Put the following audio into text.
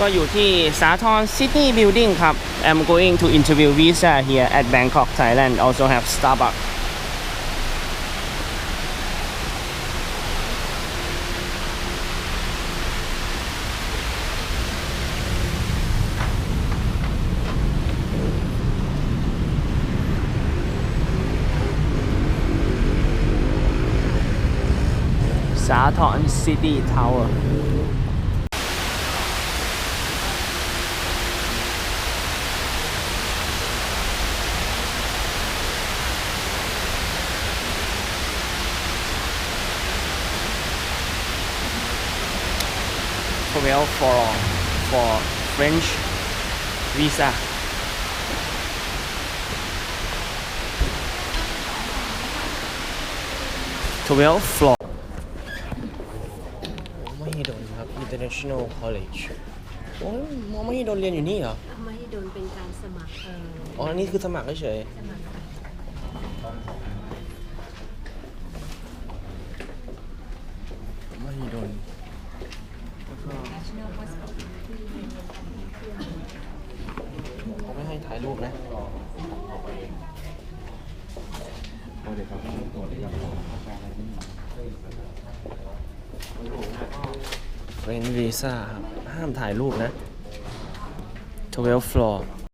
ก็อยู่ที่สาทร City Building ครับ I'm going to interview visa here at Bangkok Thailand also have Starbucks สาทร City Tower 12 for for French visa 12 floor มหิดลครับ International College โอ้ยมมหิดลเรียนอยู่นี่เหรอมหิดลเป็นการสมัครเอ่ออ๋อนี่คือสมัครเฉยสมัคร ๆมหิดลแล้วก็ ถ่ายรูปนะโอเคครับตรวจด้วยังเป็นวีซ่าครับ ห้ามถ่ายรูปนะ 12 floor